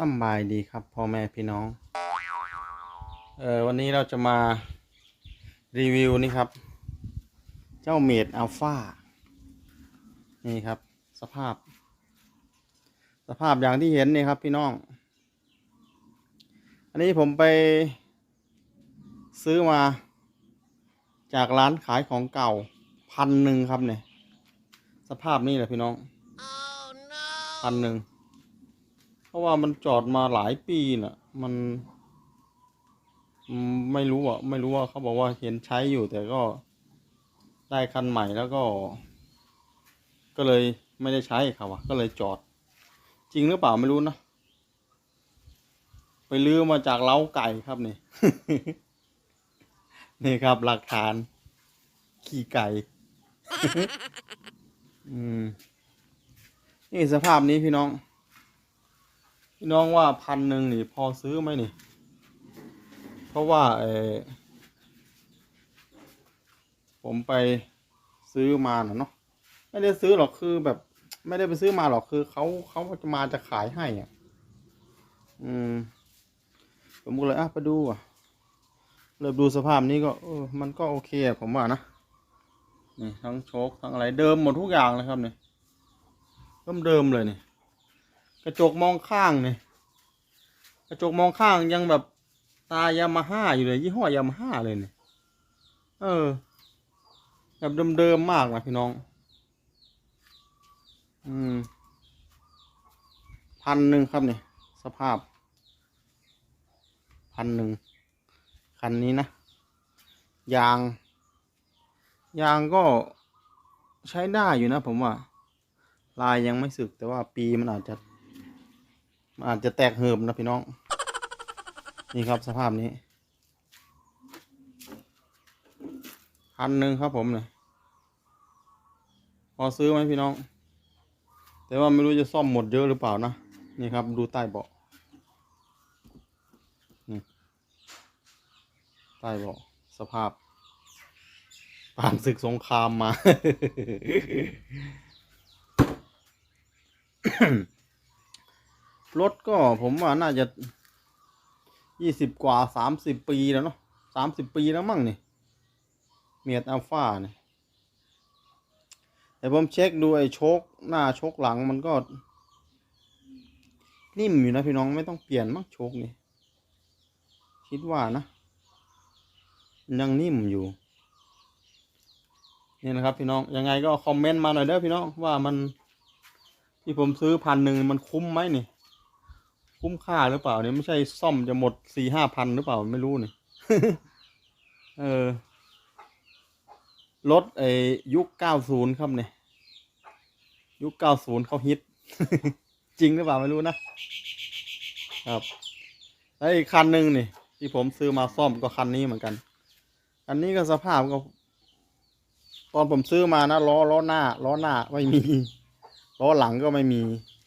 สำบายดีครับพ่อแม่พี่น้อง เออวันนี้เราจะมารีวิวนี่ครับ เจ้าเมดอัลฟานี่ครับ สภาพ สภาพอย่างที่เห็นนี่ครับพี่น้อง อันนี้ผมไปซื้อมา จากร้านขายของเก่าพันหนึ่งครับเนี่ย สภาพนี่แหละพี่น้องพันหนึ่งเพ ราะว่ามันจอดมาหลายปีน่ะ มัน ไม่รู้อะ ไม่รู้ว่าเขาบอกว่าเห็นใช้อยู่แต่ก็ได้คันใหม่แล้วก็ ก็เลยไม่ได้ใช้ครับว่ะก็เลยจอด จริงหรือเปล่าไม่รู้นะไปลื้อมาจากเล้าไก่ครับนี่ นี่ครับหลักฐาน ขี่ไก่ อืม นี่สภาพนี้พี่น้อง พี่น้องว่าพันหนึ่งนี่ พอซื้อไหมนี่ เพราะว่าเออผมไปซื้อมาน่ะเนาะไม่ได้ซื้อหรอกคือแบบ ไม่ได้ไปซื้อมาหรอกคือเขาเขาจะมาจะขายให้อะ อืม ผมก็เลยอะไปดูอะเริ่มดูสภาพนี้ก็เออมันก็โอเคผมว่านะนี่ทั้งโชคทั้งอะไรเดิมหมดทุกอย่างเลยครับเนี่ยเริ่มเดิมเลยนี่ กระจกมองข้างเนี่ยกระจกมองข้างยังแบบตายามาฮ่าอยู่เลยยี่ห้อยามาฮ่าเลยเนี่ยเออ แบบเดิมๆมากนะพี่น้อง อืมพันหนึ่งครับเนี่ยสภาพพันหนึ่งคันนี้นะ ยาง ยางก็ใช้ได้อยู่นะผมว่า ลายยังไม่สึกแต่ว่าปีมันอาจจะ อาจจะแตกเหิมนะพี่น้อง นี่ครับสภาพนี้พันหนึ่งครับผมเนี่ยพอซื้อไหมพี่น้อง แต่ว่าไม่รู้จะซ่อมหมดเยอะหรือเปล่านะ นี่ครับดูใต้เบาะนี่ใต้เบาะสภาพผ่านศึกสงครามมา รถก็ผมว่าน่าจะยี่สิบกว่าสามสิบปีแล้วเนาะสามสิบปีแล้วมั้งนี่เมียดอัลฟาเนี่ยแต่ผมเช็คดูไอ้โชคหน้าโชคหลังมันก็ นิ่มอยู่นะพี่น้องไม่ต้องเปลี่ยนมั้งโชคนี่คิดว่านะ ยังนิ่มอยู่นี่นะครับพี่น้องยังไงก็คอมเมนต์มาหน่อยเด้อพี่น้องว่ามันที่ผมซื้อพันหนึ่งมันคุ้มไหมนี่ คุ้มค่าหรือเปล่าเนี่ยไม่ใช่ซ่อมจะหมดสี่ห้าพันหรือเปล่าไม่รู้นี่เออรถไอยุคเก้าศูนย์ครับเนี่ย ยุคเก้าศูนย์เขาฮิต จริงหรือเปล่าไม่รู้นะครับแล้วอีกคันหนึ่งนี่ ที่ผมซื้อมาซ่อมก็คันนี้เหมือนกัน อันนี้ก็สภาพก็ตอนผมซื้อมานะล้อล้อหน้าล้อหน้าไม่มีล้อหลังก็ไม่มี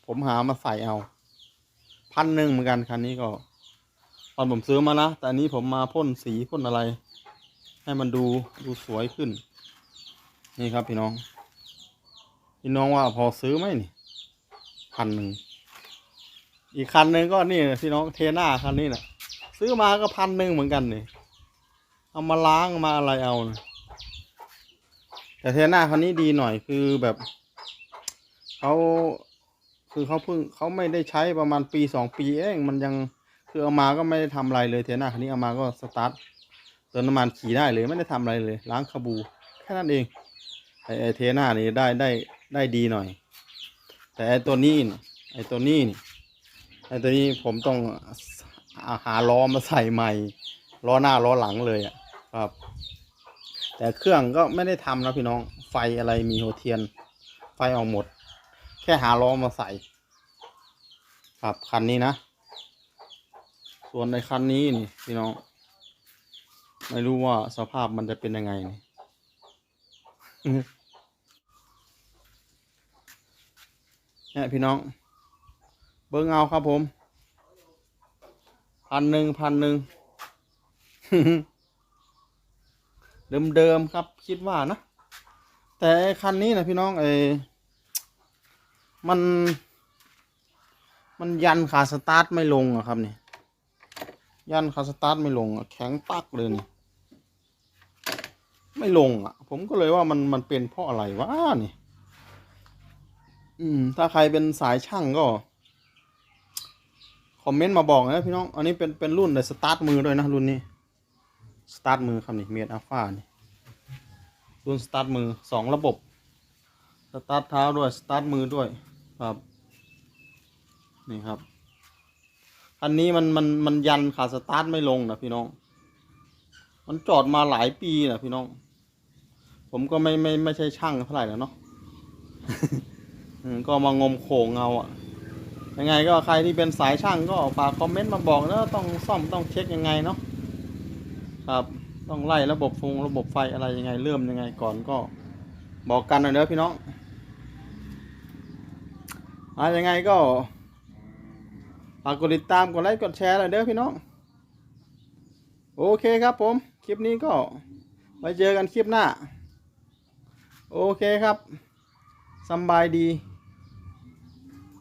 ผมหามาใส่เอา พันหนึ่งเหมือนกันคันนี้ก็ ตอนผมซื้อมานะ แต่อันนี้ผมมาพ่นสีพ่นอะไร ให้มันดูดูสวยขึ้น นี่ครับพี่น้อง พี่น้องว่าพอซื้อไหมนี่พันหนึ่งอีกคันหนึ่งก็นี่พี่น้องเทน่าคันนี้แหละซื้อมาก็พันหนึ่งเหมือนกันนี่เอามาล้างมาอะไรเอานะแต่เทน่าคันนี้ดีหน่อยคือแบบเขา คือเขาเพิ่งเขาไม่ได้ใช้ประมาณปีสองปีเองมันยังคือเอามาก็ไม่ได้ทำอะไรเลยเทน่าคันนี้เอามาก็สตาร์ทเติมน้ำมันขี่ได้เลยไม่ได้ทำอะไรเลย ล้างคาบู แค่นั้นเองไอไอเทน่านี่ได้ได้ได้ดีหน่อย แต่ไอตัวนี้ไอตัวนี้นี่ไอตัวนี้ผมต้องอาหาล้อมาใส่ใหม่ล้อหน้าล้อหลังเลยอะครับ แต่เครื่องก็ไม่ได้ทำนะพี่น้องไฟอะไรมีโฮเทียน ไฟออกหมด ค่หาล้อมาใส่ ครับคันนี้นะ ส่วนในคันนี้นี่พี่น้อง ไม่รู้ว่าสภาพมันจะเป็นยังไงนี่เนี่ยพี่น้อง เบิ้งเอาครับผมพันหนึ่งพันหนึ่งเดิมๆครับคิดว่านะ แต่คันนี้นะพี่น้องไอ มัน มันยันขาสตาร์ทไม่ลงอะครับนี่ยันขาสตาร์ทไม่ลงอะแข็งปักเลยนี่ไม่ลงอะผมก็เลยว่ามันมันเป็นเพราะอะไรวะนี่ อืม ถ้าใครเป็นสายช่างก็คอมเมนต์มาบอกนะพี่น้อง อันนี้เป็นเป็นรุ่นเลยสตาร์ทมือด้วยนะรุ่นนี้ สตาร์ทมือครับนี่เมียดอัลฟานี่ รุ่นสตาร์ทมือสองระบบ สตาร์ทเท้าด้วย สตาร์ทมือด้วย ครับ นี่ครับ อันนี้มันมันมันยันขาสตาร์ทไม่ลงนะพี่น้อง มันจอดมาหลายปีนะพี่น้อง ผมก็ไม่ไม่ไม่ใช่ช่างเท่าไหร่แล้วเนาะก็มางมโขงเอาอะยังไงก็ใครที่เป็นสายช่างก็ฝากคอมเมนต์มาบอกนะต้องซ่อมต้องเช็คยังไงเนาะครับ ต้องไล่ระบบฟงระบบไฟอะไรยังไงเริ่มยังไงก่อนก็บอกกันหน่อยเด้อพี่น้อง อะยังไงก็ฝากกดติดตามกดไลค์กดแชร์เลยเด้อพี่น้อง โอเคครับผม คลิปนี้ก็ไว้เจอกันคลิปหน้า โอเคครับสบายดี